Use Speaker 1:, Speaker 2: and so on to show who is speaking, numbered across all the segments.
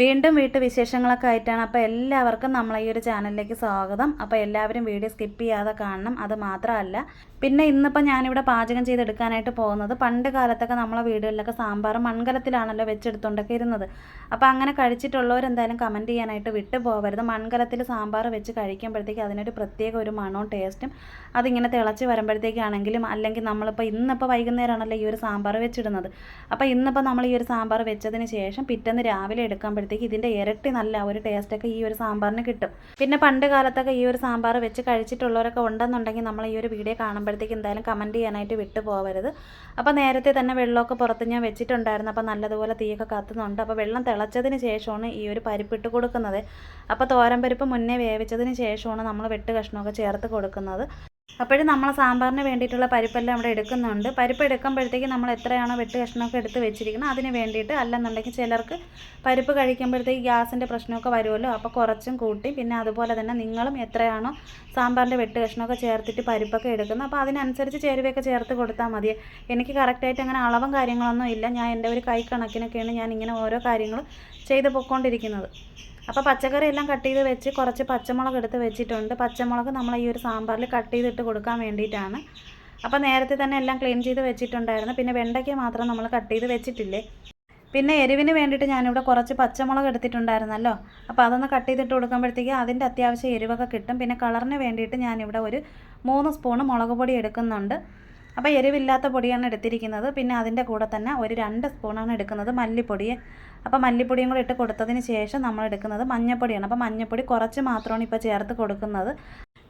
Speaker 1: വീണ്ടും വീട്ടു വിശേഷങ്ങളൊക്കെ ആയിട്ടാണ്. അപ്പോൾ എല്ലാവർക്കും നമ്മളെ ഈ ഒരു ചാനലിലേക്ക് സ്വാഗതം. അപ്പോൾ എല്ലാവരും വീഡിയോ സ്കിപ്പ് ചെയ്യാതെ കാണണം. അത് മാത്രമല്ല പിന്നെ ഇന്നിപ്പോൾ ഞാനിവിടെ പാചകം ചെയ്തെടുക്കാനായിട്ട് പോകുന്നത് പണ്ട് കാലത്തൊക്കെ നമ്മളെ വീടുകളിലൊക്കെ സാമ്പാർ മൺകലത്തിലാണല്ലോ വെച്ചെടുത്തുകൊണ്ടൊക്കെ ഇരുന്നത് അപ്പോൾ അങ്ങനെ കഴിച്ചിട്ടുള്ളവരെന്തായാലും കമന്റ് ചെയ്യാനായിട്ട് വിട്ടു പോകരുത് മൺകലത്തിൽ സാമ്പാർ വെച്ച് കഴിക്കുമ്പോഴത്തേക്ക് അതിനൊരു പ്രത്യേക ഒരു മണവും ടേസ്റ്റും അതിങ്ങനെ തിളച്ച് വരുമ്പോഴത്തേക്കാണെങ്കിലും അല്ലെങ്കിൽ നമ്മളിപ്പോൾ ഇന്നിപ്പോൾ വൈകുന്നേരമാണല്ലോ ഈ ഒരു സാമ്പാർ വെച്ചിടുന്നത്. അപ്പോൾ ഇന്നിപ്പോൾ നമ്മൾ ഈ ഒരു സാമ്പാർ വെച്ചതിന് ശേഷം പിറ്റേന്ന് രാവിലെ എടുക്കുമ്പോഴത്തേക്ക് ഇതിന്റെ ഇരട്ടി നല്ല ഒരു ടേസ്റ്റൊക്കെ ഈ ഒരു സാമ്പാറിന് കിട്ടും. പിന്നെ പണ്ട് കാലത്തൊക്കെ ഈ ഒരു സാമ്പാർ വെച്ച് കഴിച്ചിട്ടുള്ളവരൊക്കെ ഉണ്ടെന്നുണ്ടെങ്കിൽ നമ്മൾ ഈ ഒരു വീഡിയോ കാണുമ്പോഴത്തേക്ക് എന്തായാലും കമന്റ് ചെയ്യാനായിട്ട് വിട്ടു പോകരുത് അപ്പോൾ നേരത്തെ തന്നെ വെള്ളമൊക്കെ പുറത്ത് ഞാൻ വെച്ചിട്ടുണ്ടായിരുന്നു. അപ്പോൾ നല്ലതുപോലെ തീയൊക്കെ കത്തുന്നുണ്ട്. അപ്പോൾ വെള്ളം തിളച്ചതിന് ശേഷമാണ് ഈ ഒരു പരിപ്പ് ഇട്ട് കൊടുക്കുന്നത്. അപ്പോൾ തോരൻ പരിപ്പ് മുന്നേ വേവിച്ചതിന് ശേഷമാണ് നമ്മൾ വെട്ട് കഷ്ണമൊക്കെ ചേർത്ത് കൊടുക്കുന്നത്. അപ്പോഴും നമ്മൾ സാമ്പാറിന് വേണ്ടിയിട്ടുള്ള പരിപ്പെല്ലാം ഇവിടെ എടുക്കുന്നുണ്ട്. പരിപ്പ് എടുക്കുമ്പോഴത്തേക്ക് നമ്മൾ എത്രയാണോ വെട്ട് കഷ്ണമൊക്കെ എടുത്ത് വെച്ചിരിക്കുന്നത് അതിന് വേണ്ടിയിട്ട് അല്ലെന്നുണ്ടെങ്കിൽ ചിലർക്ക് പരിപ്പ് കഴിക്കുമ്പോഴത്തേക്ക് ഗ്യാസിന്റെ പ്രശ്നമൊക്കെ വരുമല്ലോ. അപ്പോൾ കുറച്ചും കൂട്ടി പിന്നെ അതുപോലെ തന്നെ നിങ്ങളും എത്രയാണോ സാമ്പാറിന്റെ വെട്ട് കഷ്ണമൊക്കെ ചേർത്തിട്ട് പരിപ്പൊക്കെ എടുക്കുന്നത്. അപ്പോൾ അതിനനുസരിച്ച് ചേരുവയൊക്കെ ചേർത്ത് കൊടുത്താൽ മതി. എനിക്ക് കറക്റ്റായിട്ട് അങ്ങനെ അളവും കാര്യങ്ങളൊന്നും ഇല്ല. ഞാൻ എന്റെ ഒരു കൈ കണക്കിനൊക്കെയാണ് ഞാൻ ഇങ്ങനെ ഓരോ കാര്യങ്ങളും ചെയ്ത് പൊയ്ക്കൊണ്ടിരിക്കുന്നത് അപ്പോൾ പച്ചക്കറി എല്ലാം കട്ട് ചെയ്ത് വെച്ച് കുറച്ച് പച്ചമുളക് എടുത്ത് വെച്ചിട്ടുണ്ട്. പച്ചമുളക് നമ്മൾ ഈ ഒരു സാമ്പാറിൽ കട്ട് ചെയ്തിട്ട് കൊടുക്കാൻ വേണ്ടിയിട്ടാണ്. അപ്പോൾ നേരത്തെ തന്നെ എല്ലാം ക്ലീൻ ചെയ്ത് വെച്ചിട്ടുണ്ടായിരുന്നു. പിന്നെ വെണ്ടയ്ക്ക മാത്രം നമ്മൾ കട്ട് ചെയ്ത് വെച്ചിട്ടില്ലേ? പിന്നെ എരിവിന് വേണ്ടിയിട്ട് ഞാനിവിടെ കുറച്ച് പച്ചമുളക് എടുത്തിട്ടുണ്ടായിരുന്നല്ലോ. അപ്പോൾ അതൊന്ന് കട്ട് ചെയ്തിട്ട് കൊടുക്കുമ്പോഴത്തേക്ക് അതിന്റെ അത്യാവശ്യം എരിവൊക്കെ കിട്ടും. പിന്നെ കളറിന് വേണ്ടിയിട്ട് ഞാനിവിടെ ഒരു മൂന്ന് സ്പൂണ് മുളക് പൊടി എടുക്കുന്നുണ്ട്. അപ്പോൾ എരിവില്ലാത്ത പൊടിയാണ് എടുത്തിരിക്കുന്നത്. പിന്നെ അതിന്റെ കൂടെ തന്നെ ഒരു രണ്ട് സ്പൂണാണ് എടുക്കുന്നത് മല്ലിപ്പൊടി. അപ്പോൾ മല്ലിപ്പൊടിയും കൂടി ഇട്ട് കൊടുത്തതിന് ശേഷം നമ്മൾ എടുക്കുന്നത് മഞ്ഞൾപ്പൊടിയാണ് അപ്പോൾ മഞ്ഞൾപ്പൊടി കുറച്ച് മാത്രമാണ് ഇപ്പോൾ ചേർത്ത് കൊടുക്കുന്നത്.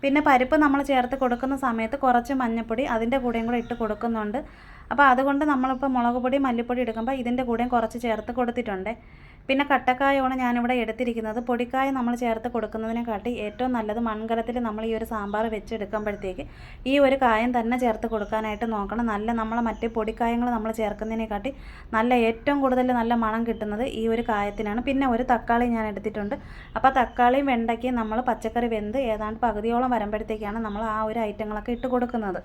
Speaker 1: പിന്നെ പരിപ്പ് നമ്മൾ ചേർത്ത് കൊടുക്കുന്ന സമയത്ത് കുറച്ച് മഞ്ഞൾപ്പൊടി അതിന്റെ കൂടെയും കൂടെ ഇട്ട് കൊടുക്കുന്നുണ്ട്. അപ്പോൾ അതുകൊണ്ട് നമ്മളിപ്പോൾ മുളക് പൊടി മല്ലിപ്പൊടി എടുക്കുമ്പോൾ ഇതിന്റെ കൂടെയും കുറച്ച് ചേർത്ത് കൊടുത്തിട്ടുണ്ട്. പിന്നെ കട്ടക്കായമാണ് ഞാനിവിടെ എടുത്തിരിക്കുന്നത്. പൊടിക്കായ നമ്മൾ ചേർത്ത് കൊടുക്കുന്നതിനെക്കാട്ടി ഏറ്റവും നല്ലത് മൺകലത്തിൽ നമ്മൾ ഈ ഒരു സാമ്പാർ വെച്ചെടുക്കുമ്പോഴത്തേക്ക് ഈ ഒരു കായം തന്നെ ചേർത്ത് കൊടുക്കാനായിട്ട് നോക്കണം. നല്ല നമ്മൾ മറ്റ് പൊടിക്കായങ്ങൾ നമ്മൾ ചേർക്കുന്നതിനെക്കാട്ടി നല്ല ഏറ്റവും കൂടുതൽ നല്ല മണം കിട്ടുന്നത് ഈ ഒരു കായത്തിനാണ്. പിന്നെ ഒരു തക്കാളി ഞാൻ എടുത്തിട്ടുണ്ട്. അപ്പോൾ തക്കാളിയും വെണ്ടയ്ക്കയും നമ്മൾ പച്ചക്കറി വെന്ത് ഏതാണ്ട് പകുതിയോളം വരുമ്പോഴത്തേക്കാണ് നമ്മൾ ആ ഒരു ഐറ്റങ്ങളൊക്കെ ഇട്ട് കൊടുക്കുന്നത്.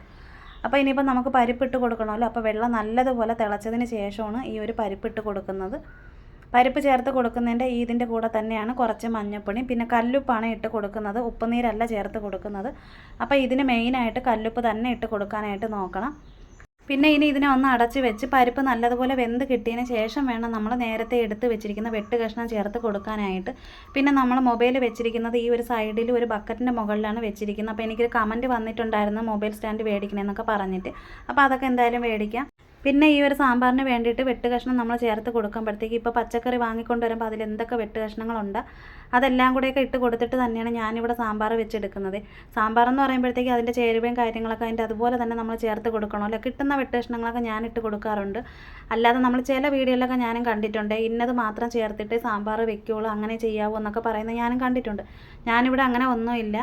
Speaker 1: അപ്പോൾ ഇനിയിപ്പോൾ നമുക്ക് പരിപ്പിട്ട് കൊടുക്കണമല്ലോ. അപ്പോൾ വെള്ളം നല്ലതുപോലെ തിളച്ചതിന് ശേഷമാണ് ഈ ഒരു പരിപ്പിട്ട് കൊടുക്കുന്നത്. പരിപ്പ് ചേർത്ത് കൊടുക്കുന്നതിന്റെ ഇതിന്റെ കൂടെ തന്നെയാണ് കുറച്ച് മഞ്ഞപ്പൊടി പിന്നെ കല്ലുപ്പാണ് ഇട്ട് കൊടുക്കുന്നത്. ഉപ്പുനീരല്ല ചേർത്ത് കൊടുക്കുന്നത്. അപ്പോൾ ഇതിന് മെയിനായിട്ട് കല്ലുപ്പ് തന്നെ ഇട്ട് കൊടുക്കാനായിട്ട് നോക്കണം. പിന്നെ ഇനി ഇതിനെ ഒന്ന് അടച്ച് വെച്ച് പരിപ്പ് നല്ലതുപോലെ വെന്ത് കിട്ടിയതിന് ശേഷം വേണം നമ്മൾ നേരത്തെ എടുത്ത് വെച്ചിരിക്കുന്ന വെട്ട് കഷ്ണം ചേർത്ത് കൊടുക്കാനായിട്ട്. പിന്നെ നമ്മൾ മൊബൈൽ വെച്ചിരിക്കുന്നത് ഈ ഒരു സൈഡിൽ ഒരു ബക്കറ്റിന്റെ മുകളിലാണ് വെച്ചിരിക്കുന്നത്. അപ്പോൾ എനിക്കൊരു കമന്റ് വന്നിട്ടുണ്ടായിരുന്നു മൊബൈൽ സ്റ്റാൻഡ് മേടിക്കണമെന്നൊക്കെ പറഞ്ഞിട്ട്. അപ്പോൾ അതൊക്കെ എന്തായാലും മേടിക്കാം. പിന്നെ ഈ ഒരു സാമ്പാറിന് വേണ്ടിയിട്ട് വെട്ട് കഷ്ണം നമ്മൾ ചേർത്ത് കൊടുക്കുമ്പോഴത്തേക്ക് ഇപ്പോൾ പച്ചക്കറി വാങ്ങിക്കൊണ്ട് വരുമ്പോൾ അതിൽ എന്തൊക്കെ വെട്ട് കഷ്ണങ്ങളുണ്ട് അതെല്ലാം കൂടെയൊക്കെ ഇട്ട് കൊടുത്തിട്ട് തന്നെയാണ് ഞാനിവിടെ സാമ്പാർ വെച്ചെടുക്കുന്നത്. സാമ്പാർ എന്ന് പറയുമ്പോഴത്തേക്ക് അതിന്റെ ചേരുവയും കാര്യങ്ങളൊക്കെ അതിന്റെ അതുപോലെ തന്നെ നമ്മൾ ചേർത്ത് കൊടുക്കണമല്ലോ കിട്ടുന്ന വെട്ട് കഷ്ണങ്ങളൊക്കെ ഞാൻ ഇട്ട് കൊടുക്കാറുണ്ട്. അല്ലാതെ നമ്മൾ ചില വീഡിയോയിലൊക്കെ ഞാനും കണ്ടിട്ടുണ്ട് ഇന്നത് മാത്രം ചേർത്തിട്ട് സാമ്പാർ വെക്കുകയുള്ളൂ അങ്ങനെ ചെയ്യാവൂ എന്നൊക്കെ പറയുന്നത് ഞാനും കണ്ടിട്ടുണ്ട്. ഞാനിവിടെ അങ്ങനെ ഒന്നുമില്ല.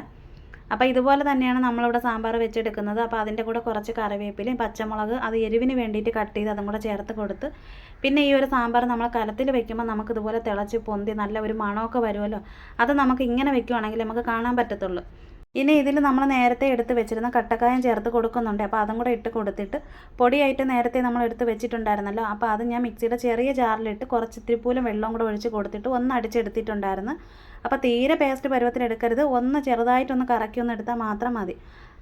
Speaker 1: അപ്പോൾ ഇതുപോലെ തന്നെയാണ് നമ്മളിവിടെ സാമ്പാർ വെച്ചെടുക്കുന്നത്. അപ്പോൾ അതിന്റെ കൂടെ കുറച്ച് കറിവേപ്പിലയും പച്ചമുളക് അത് എരിവിന് വേണ്ടിയിട്ട് കട്ട് ചെയ്ത് അതും കൂടെ ചേർത്ത് കൊടുത്ത് പിന്നെ ഈ ഒരു സാമ്പാർ നമ്മൾ കലത്തിൽ വെക്കുമ്പോൾ നമുക്ക് ഇതുപോലെ തിളച്ച് പൊന്തി നല്ല ഒരു മണമൊക്കെ വരുമല്ലോ. അത് നമുക്ക് ഇങ്ങനെ വെക്കുവാണെങ്കിൽ നമുക്ക് കാണാൻ പറ്റത്തുള്ളൂ. ഇനി ഇതിൽ നമ്മൾ നേരത്തെ എടുത്ത് വെച്ചിരുന്ന കട്ടക്കായം ചേർത്ത് കൊടുക്കുന്നുണ്ട്. അപ്പോൾ അതും കൂടെ ഇട്ട് കൊടുത്തിട്ട് പൊടിയായിട്ട് നേരത്തെ നമ്മൾ എടുത്ത് വെച്ചിട്ടുണ്ടായിരുന്നല്ലോ. അപ്പോൾ അത് ഞാൻ മിക്സിയുടെ ചെറിയ ജാറിലിട്ട് കുറച്ച് ഇത്തിരിപ്പൂലും വെള്ളം കൂടെ ഒഴിച്ച് കൊടുത്തിട്ട് ഒന്ന് അടിച്ചെടുത്തിട്ടുണ്ടായിരുന്നു. അപ്പോൾ തീരെ പേസ്റ്റ് പരുവത്തിൽ എടുക്കരുത്. ഒന്ന് ചെറുതായിട്ടൊന്ന് കറക്കി ഒന്ന് എടുത്താൽ മാത്രം മതി.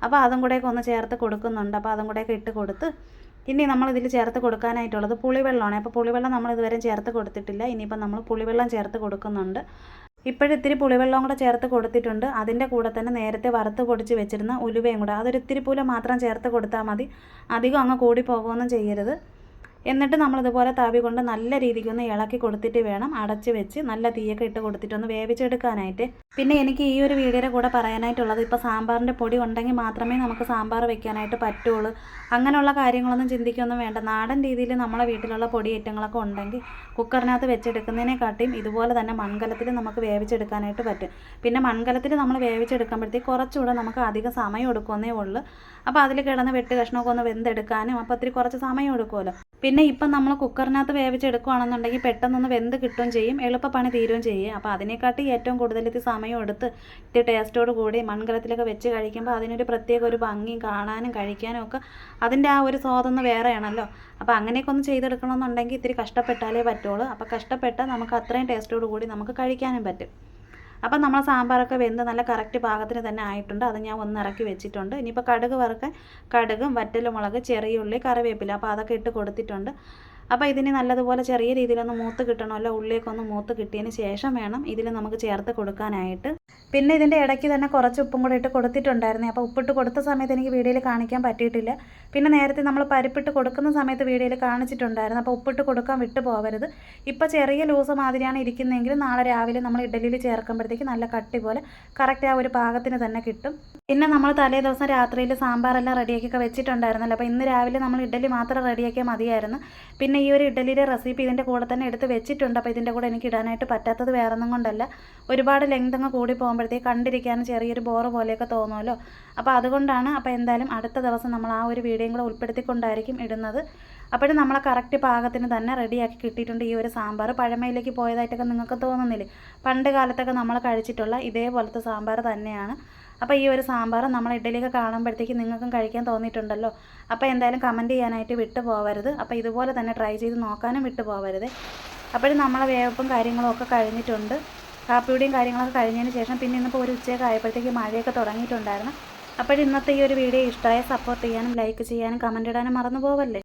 Speaker 1: അപ്പോൾ അതും കൂടെയൊക്കെ ഒന്ന് ചേർത്ത് കൊടുക്കുന്നുണ്ട്. അപ്പോൾ അതും കൂടെയൊക്കെ ഇട്ട് കൊടുത്ത് ഇനി നമ്മൾ ഇതിൽ ചേർത്ത് കൊടുക്കാനായിട്ടുള്ളത് പുളിവെള്ളമാണ്. അപ്പോൾ പുളിവെള്ളം നമ്മൾ ഇതുവരെ ചേർത്ത് കൊടുത്തിട്ടില്ല. ഇനിയിപ്പോൾ നമ്മൾ പുളിവെള്ളം ചേർത്ത് കൊടുക്കുന്നുണ്ട്. ഇപ്പോഴിത്തിരി പുളിവെള്ളം കൂടെ ചേർത്ത് കൊടുത്തിട്ടുണ്ട്. അതിന്റെ കൂടെ തന്നെ നേരത്തെ വറുത്ത് പൊടിച്ച് വെച്ചിരുന്ന ഉലുവയും കൂടെ. അതൊരിത്തിരി പുല മാത്രം ചേർത്ത് കൊടുത്താൽ മതി. അധികം അങ്ങ് കൂടി പോകുകയൊന്നും ചെയ്യരുത്. എന്നിട്ട് നമ്മളിതുപോലെ താവി കൊണ്ട് നല്ല രീതിക്കൊന്ന് ഇളക്കി കൊടുത്തിട്ട് വേണം അടച്ച് വെച്ച് നല്ല തീയൊക്കെ ഇട്ട് കൊടുത്തിട്ടൊന്ന് വേവിച്ചെടുക്കാനായിട്ട്. പിന്നെ എനിക്ക് ഈ ഒരു വീഡിയോയുടെ കൂടെ പറയാനായിട്ടുള്ളത് ഇപ്പോൾ സാമ്പാറിന്റെ പൊടി ഉണ്ടെങ്കിൽ മാത്രമേ നമുക്ക് സാമ്പാർ വെക്കാനായിട്ട് പറ്റുള്ളൂ. അങ്ങനെയുള്ള കാര്യങ്ങളൊന്നും ചിന്തിക്കൊന്നും വേണ്ട. നാടൻ രീതിയിൽ നമ്മളെ വീട്ടിലുള്ള പൊടി ഐറ്റങ്ങളൊക്കെ ഉണ്ടെങ്കിൽ കുക്കറിനകത്ത് വെച്ചെടുക്കുന്നതിനെക്കാട്ടിയും ഇതുപോലെ തന്നെ മൺകലത്തിൽ നമുക്ക് വേവിച്ചെടുക്കാനായിട്ട് പറ്റും. പിന്നെ മൺകലത്തിൽ നമ്മൾ വേവിച്ചെടുക്കുമ്പോഴത്തേക്ക് കുറച്ചുകൂടെ നമുക്ക് അധികം സമയം എടുക്കുമെന്നേ ഉള്ളൂ. അപ്പോൾ അതിൽ കിടന്ന് വെട്ട് കഷ്ണമൊക്കെ ഒന്ന് വെന്തെടുക്കാനും അപ്പോൾ ഒത്തിരി കുറച്ച് സമയം എടുക്കുമല്ലോ. പിന്നെ ഇപ്പം നമ്മൾ കുക്കറിനകത്ത് വേവിച്ചെടുക്കുകയാണെന്നുണ്ടെങ്കിൽ പെട്ടെന്നൊന്ന് വെന്ത് കിട്ടുകയും ചെയ്യും എളുപ്പപ്പണി തീരുകയും ചെയ്യും. അപ്പോൾ അതിനെക്കാട്ടി ഏറ്റവും കൂടുതൽ ഇത് സമയം എടുത്ത് ഇത് ടേസ്റ്റോട് കൂടി മൺകലത്തിലൊക്കെ വെച്ച് കഴിക്കുമ്പോൾ അതിനൊരു പ്രത്യേക ഒരു ഭംഗിയും കാണാനും കഴിക്കാനും ഒക്കെ അതിന്റെ ആ ഒരു സ്വാദൊന്ന് വേറെയാണല്ലോ. അപ്പോൾ അങ്ങനെയൊക്കെ ഒന്ന് ചെയ്തെടുക്കണമെന്നുണ്ടെങ്കിൽ ഇത്തിരി കഷ്ടപ്പെട്ടാലേ പറ്റുള്ളൂ. അപ്പോൾ കഷ്ടപ്പെട്ടാൽ നമുക്ക് അത്രയും ടേസ്റ്റോട് കൂടി നമുക്ക് കഴിക്കാനും പറ്റും. അപ്പം നമ്മൾ സാമ്പാറൊക്കെ വെന്ത് നല്ല കറക്റ്റ് പാകത്തിന് തന്നെ ആയിട്ടുണ്ട്. അത് ഞാൻ ഒന്ന് ഇറക്കി വെച്ചിട്ടുണ്ട്. ഇനിയിപ്പോൾ കടുക് വറുക്കാൻ കടുകും വറ്റലുമുളക് ചെറിയ ഉള്ളി കറിവേപ്പില അപ്പോൾ അതൊക്കെ ഇട്ട് കൊടുത്തിട്ടുണ്ട്. അപ്പോൾ ഇതിന് നല്ലതുപോലെ ചെറിയ രീതിയിലൊന്ന് മൂത്ത് കിട്ടണമല്ലോ ഉള്ളിയൊക്കെ ഒന്ന് മൂത്ത് കിട്ടിയതിന് ശേഷം വേണം ഇതിൽ നമുക്ക് ചേർത്ത് കൊടുക്കാനായിട്ട്. പിന്നെ ഇതിന്റെ ഇടയ്ക്ക് തന്നെ കുറച്ച് ഉപ്പും കൂടെ ഇട്ട് കൊടുത്തിട്ടുണ്ടായിരുന്നു. അപ്പോൾ ഉപ്പിട്ട് കൊടുത്ത സമയത്ത് എനിക്ക് വീഡിയോയിൽ കാണിക്കാൻ പറ്റിയിട്ടില്ല. പിന്നെ നേരത്തെ നമ്മൾ പരിപ്പിട്ട് കൊടുക്കുന്ന സമയത്ത് വീഡിയോയിൽ കാണിച്ചിട്ടുണ്ടായിരുന്നു. അപ്പോൾ ഉപ്പിട്ട് കൊടുക്കാൻ വിട്ടു പോകരുത് ഇപ്പോൾ ചെറിയ ലൂസ് മാതിരിയാണ് ഇരിക്കുന്നതെങ്കിൽ നാളെ രാവിലെ നമ്മൾ ഇഡലിയിൽ ചേർക്കുമ്പോഴത്തേക്ക് നല്ല കട്ടി പോലെ കറക്റ്റ് ആ ഒരു പാകത്തിന് തന്നെ കിട്ടും. പിന്നെ നമ്മൾ തലേ ദിവസം രാത്രിയിൽ സാമ്പാറെല്ലാം റെഡിയാക്കിയൊക്കെ വെച്ചിട്ടുണ്ടായിരുന്നല്ലോ. അപ്പോൾ ഇന്ന് രാവിലെ നമ്മൾ ഇഡലി മാത്രം റെഡിയാക്കിയാൽ മതിയായിരുന്നു. പിന്നെ ഈ ഒരു ഇഡലിയുടെ റെസിപ്പി ഇതിന്റെ കൂടെ തന്നെ എടുത്ത് വെച്ചിട്ടുണ്ട്. അപ്പോൾ ഇതിന്റെ കൂടെ എനിക്ക് ഇടാനായിട്ട് പറ്റാത്തത് വേറൊന്നും കൊണ്ടല്ല. ഒരുപാട് ലെങ്ത് അങ്ങ് കൂടി പോകുമ്പോഴത്തേക്ക് കണ്ടിരിക്കാനും ചെറിയൊരു ബോറ് പോലെയൊക്കെ തോന്നുമല്ലോ. അപ്പോൾ അതുകൊണ്ടാണ് അപ്പോൾ എന്തായാലും അടുത്ത ദിവസം നമ്മൾ ആ ഒരു വീഡിയോയും കൂടെ ഉൾപ്പെടുത്തിക്കൊണ്ടായിരിക്കും ഇടുന്നത്. അപ്പോഴും നമ്മളെ കറക്റ്റ് പാകത്തിന് തന്നെ റെഡിയാക്കി കിട്ടിയിട്ടുണ്ട് ഈ ഒരു സാമ്പാർ. പഴമയിലേക്ക് പോയതായിട്ടൊക്കെ നിങ്ങൾക്ക് തോന്നുന്നില്ലേ? പണ്ട് കാലത്തൊക്കെ നമ്മൾ കഴിച്ചിട്ടുള്ള ഇതേപോലത്തെ സാമ്പാർ തന്നെയാണ്. അപ്പോൾ ഈ ഒരു സാമ്പാർ നമ്മൾ ഇഡലിയൊക്കെ കാണുമ്പോഴത്തേക്ക് നിങ്ങൾക്കും കഴിക്കാൻ തോന്നിയിട്ടുണ്ടല്ലോ. അപ്പോൾ എന്തായാലും കമന്റ് ചെയ്യാനായിട്ട് വിട്ടു പോകരുത് അപ്പോൾ ഇതുപോലെ തന്നെ ട്രൈ ചെയ്ത് നോക്കാനും വിട്ടു പോകരുത് അപ്പോഴും നമ്മളെ വേവപ്പും കാര്യങ്ങളും ഒക്കെ കഴിഞ്ഞിട്ടുണ്ട്. കാപ്പിയുടെയും കാര്യങ്ങളൊക്കെ കഴിഞ്ഞതിന് ശേഷം പിന്നെ ഇന്നിപ്പോൾ ഒരു ഉച്ചയൊക്കെ ആയപ്പോഴത്തേക്ക് മഴയൊക്കെ തുടങ്ങിയിട്ടുണ്ടായിരുന്നു. അപ്പോൾ ഇന്നത്തെ ഈ ഒരു വീഡിയോ ഇഷ്ടമായ സപ്പോർട്ട് ചെയ്യാനും ലൈക്ക് ചെയ്യാനും കമന്റ് ഇടാനും മറന്നു പോവല്ലേ?